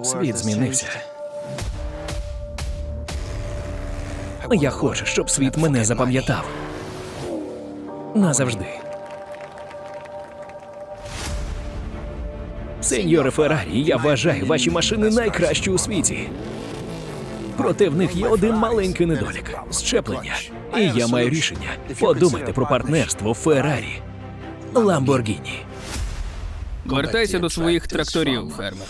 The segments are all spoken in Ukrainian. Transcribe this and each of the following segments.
Світ змінився. Я хочу, щоб світ мене запам'ятав. Назавжди. Сеньоре Феррарі, я вважаю ваші машини найкращі у світі. Проте в них є один маленький недолік щеплення. І я маю рішення. Подумайте про партнерство Феррарі. Ламборгіні. Вертайся до своїх тракторів, фермер.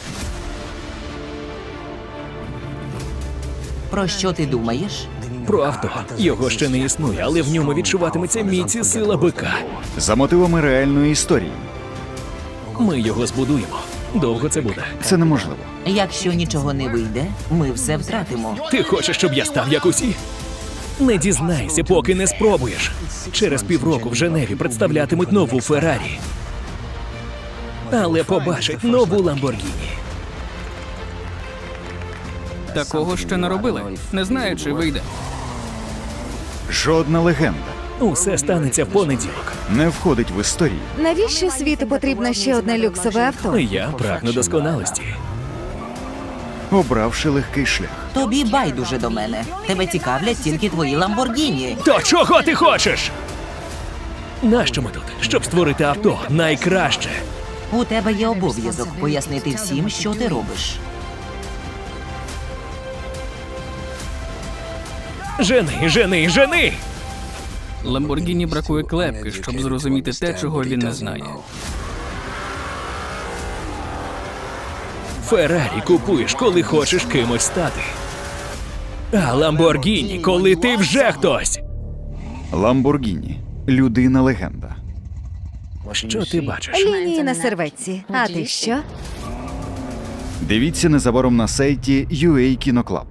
Про що ти думаєш? Про авто. Його ще не існує, але в ньому відчуватиметься міць і сила бика. За мотивами реальної історії. Ми його збудуємо. Довго це буде. Це неможливо. Якщо нічого не вийде, ми все втратимо. Ти хочеш, щоб я став як усі? Не дізнайся, поки не спробуєш. Через півроку в Женеві представлятимуть нову Феррарі. Але побачать нову Ламборгіні. Такого ще не робили. Не знаю, чи вийде. Жодна легенда Усе станеться в понеділок. не входить в історію. Навіщо світу потрібно ще одне люксове авто? Я прагну досконалості. обравши легкий шлях. Тобі байдуже до мене. Тебе цікавлять тільки твої ламборгіні. То чого ти хочеш? Нащо ми тут? Щоб створити авто найкраще. У тебе є обов'язок пояснити всім, що ти робиш. Жени, жени, жени! Ламборгіні бракує клепки, щоб зрозуміти те, чого він не знає. Феррарі купуєш, коли хочеш кимось стати. А Ламборгіні, коли ти вже хтось. Ламборгіні людина легенда. Що ти бачиш? Лінії на серветці. А ти що? Дивіться незабаром на сайті UA Кіноклаб.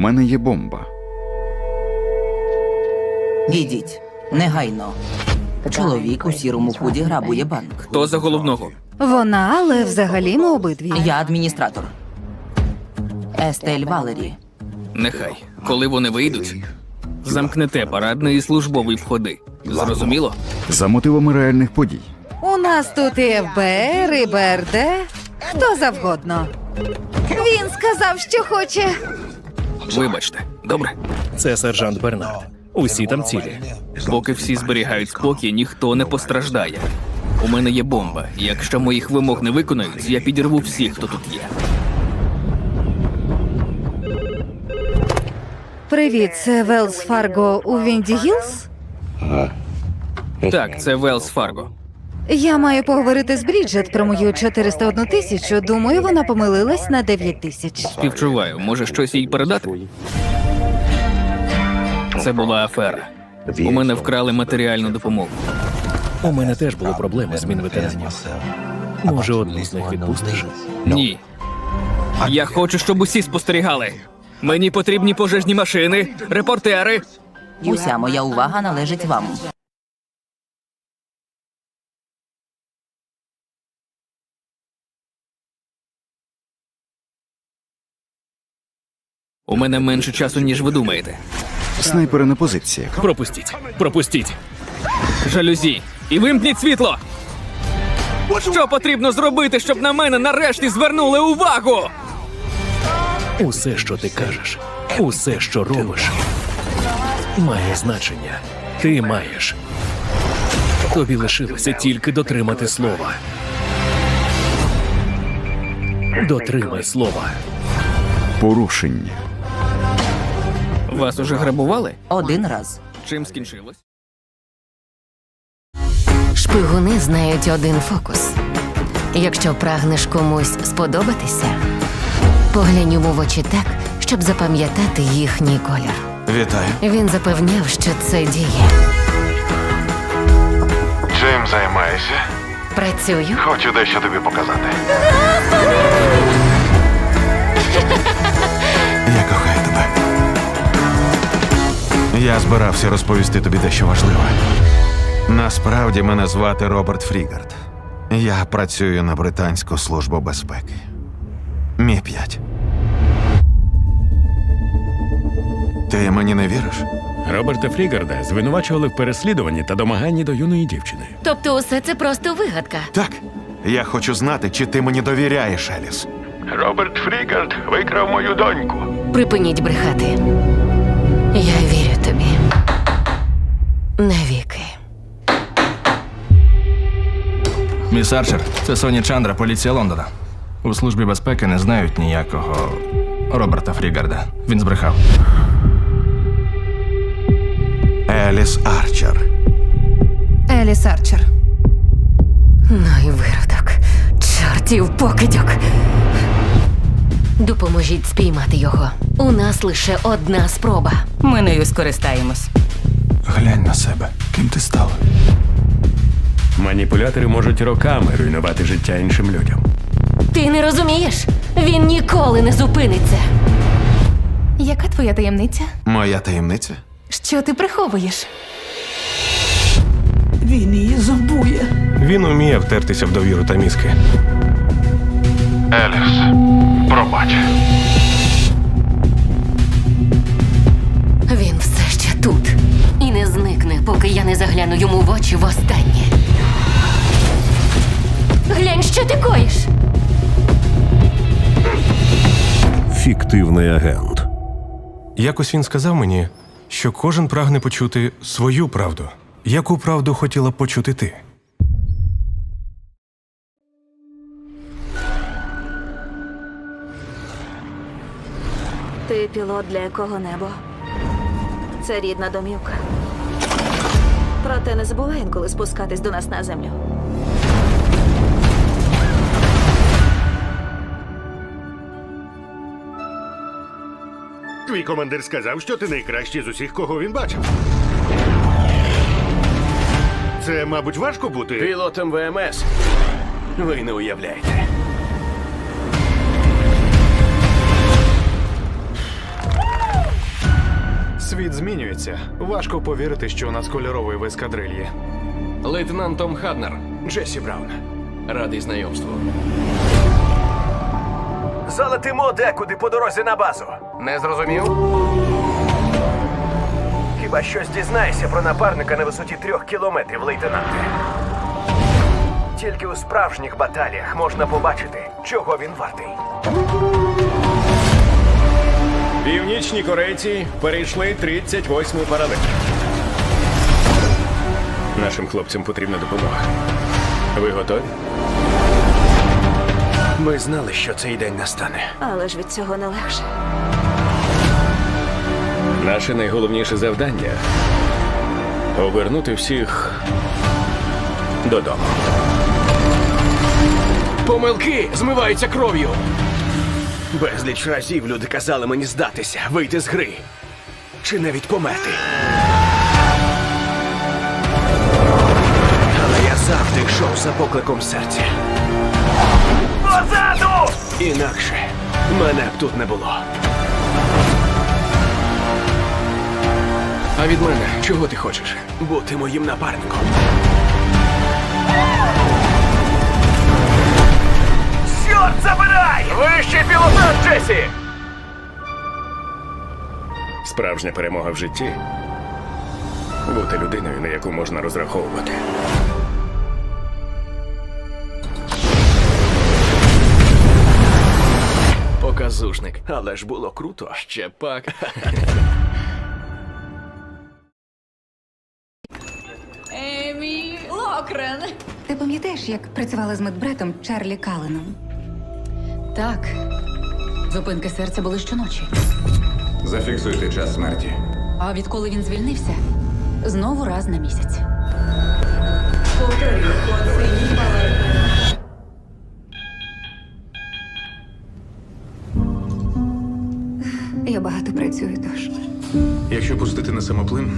Мене є бомба. Ідіть, негайно. Чоловік у сірому худі грабує банк. Хто за головного? Вона, але взагалі ми обидві. Я адміністратор. Естель Валері. Нехай. Коли вони вийдуть, замкнете парадний і службовий входи. Зрозуміло? За мотивами реальних подій. У нас тут і ФБР, і БРД. Хто завгодно. Він сказав, що хоче. Вибачте. Добре. Це сержант Бернард. Усі там цілі. Поки всі зберігають спокій, ніхто не постраждає. У мене є бомба. Якщо моїх вимог не виконають, я підірву всіх, хто тут є. Привіт, це Велс Фарго у Вінді Гілз? Так, це Велс Фарго. Я маю поговорити з Бріджет про мою 401 тисячу. Думаю, вона помилилась на 9 тисяч. Співчуваю, може щось їй передати? Це була афера. У мене вкрали матеріальну допомогу. У мене теж були проблеми з мінветеранів. Може, одну з них відпустиш? Ні. Я хочу, щоб усі спостерігали. Мені потрібні пожежні машини, репортери. Уся моя увага належить вам. У мене менше часу, ніж ви думаєте. Снайпери на позиціях. Пропустіть, пропустіть. Жалюзі. І вимкніть світло. Що потрібно зробити, щоб на мене нарешті звернули увагу? Усе, що ти кажеш, усе, що робиш, має значення. Ти маєш. Тобі лишилося тільки дотримати слова. Дотримай слова. Порушення. Вас уже грабували? Один раз. Чим скінчилось? Шпигуни знають один фокус. Якщо прагнеш комусь сподобатися, поглянь йому в очі так, щоб запам'ятати їхній колір. Вітаю. Він запевняв, що це діє. Чим займаєшся? Працюю, Хочу дещо тобі показати. Я кохаю. Я збирався розповісти тобі дещо важливе. Насправді мене звати Роберт Фрігард. Я працюю на британську службу безпеки. Мі 5 Ти мені не віриш? Роберта Фрігарда звинувачували в переслідуванні та домаганні до юної дівчини. Тобто усе це просто вигадка. Так. Я хочу знати, чи ти мені довіряєш, Еліс. Роберт Фрігард викрав мою доньку. Припиніть брехати. Я вірю тобі. Навіки. Міс Арчер, це Соні Чандра, поліція Лондона. У службі безпеки не знають ніякого Роберта Фрігарда. Він збрехав. Еліс Арчер. Еліс Арчер. Ну і виродок. Чортів покидьок. Допоможіть спіймати його. У нас лише одна спроба. Ми нею скористаємось. Глянь на себе. Ким ти стала? Маніпулятори можуть роками руйнувати життя іншим людям. Ти не розумієш? Він ніколи не зупиниться. Яка твоя таємниця? Моя таємниця? Що ти приховуєш? Він її зубує. Він уміє втертися в довіру та мізки. Еліс, пробач. Поки я не загляну йому в очі востаннє. Глянь, що ти коїш. Фіктивний агент. Якось він сказав мені, що кожен прагне почути свою правду. Яку правду хотіла б почути ти? Ти пілот для якого небо? Це рідна домівка. Проте не забувай інколи спускатись до нас на землю. Твій командир сказав, що ти найкращий з усіх, кого він бачив. Це, мабуть, важко бути. Пілотом ВМС. Ви не уявляєте. Змінюється. Важко повірити, що у нас кольоровий в ескадрильї. Лейтенант Том Хаднер, Джесі Браун. Радий знайомству. Залетимо декуди по дорозі на базу. Не зрозумів? Хіба щось дізнаєшся про напарника на висоті трьох кілометрів, лейтенанте? Тільки у справжніх баталіях можна побачити, чого він вартий. Північні корейці перейшли 38-й паралель. Нашим хлопцям потрібна допомога. Ви готові? Ми знали, що цей день настане. Але ж від цього не легше. Наше найголовніше завдання повернути всіх додому. Помилки змиваються кров'ю. Безліч разів люди казали мені здатися, вийти з гри. Чи навіть померти. Але я завжди йшов за покликом серця. Позаду! Інакше мене б тут не було. А від мене чого ти хочеш? Бути моїм напарником. Джесі! Справжня перемога в житті бути людиною, на яку можна розраховувати. Показушник. Але ж було круто. Ще пак. Емі Локрен. Ти пам'ятаєш, як працювала з медбратом Чарлі Каленом? Так. Зупинки серця були щоночі. Зафіксуйте час смерті. А відколи він звільнився? Знову раз на місяць. Я багато працюю, тож. Якщо пустити на самоплин,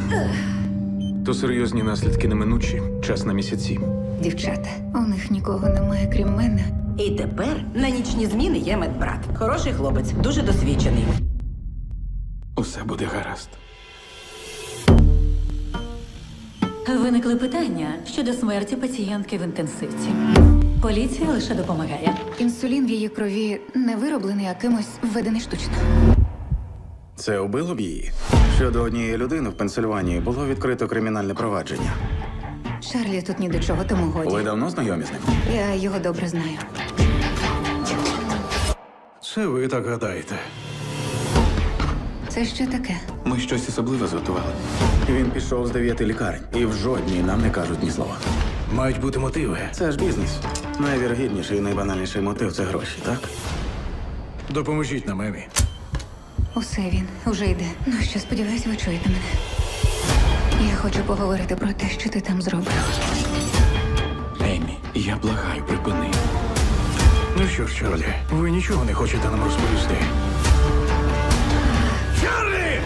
то серйозні наслідки неминучі. Час на місяці. Дівчата, у них нікого немає, крім мене. І тепер на нічні зміни є медбрат. Хороший хлопець, дуже досвідчений. Усе буде гаразд. Виникли питання щодо смерті пацієнтки в інтенсивці. Поліція лише допомагає. Інсулін в її крові не вироблений, а кимось введений штучно. Це убило б її. Щодо однієї людини в Пенсильванії було відкрито кримінальне провадження. Шарлі тут ні до чого, тому годі. Ви давно знайомі з ним? Я його добре знаю. Це ви так гадаєте. Це що таке? Ми щось особливе зготували. Він пішов з дев'яти лікарень, і в жодній нам не кажуть ні слова. Мають бути мотиви. Це ж бізнес. Найвірогідніший і найбанальніший мотив це гроші, так? Допоможіть нам, Емі. Усе він уже йде. Ну що, сподіваюся, ви чуєте мене. Я хочу поговорити про те, що ти там зробив. Емі, я благаю, припини. Ну що ж, Чарлі, ви нічого не хочете нам розповісти. Чарлі!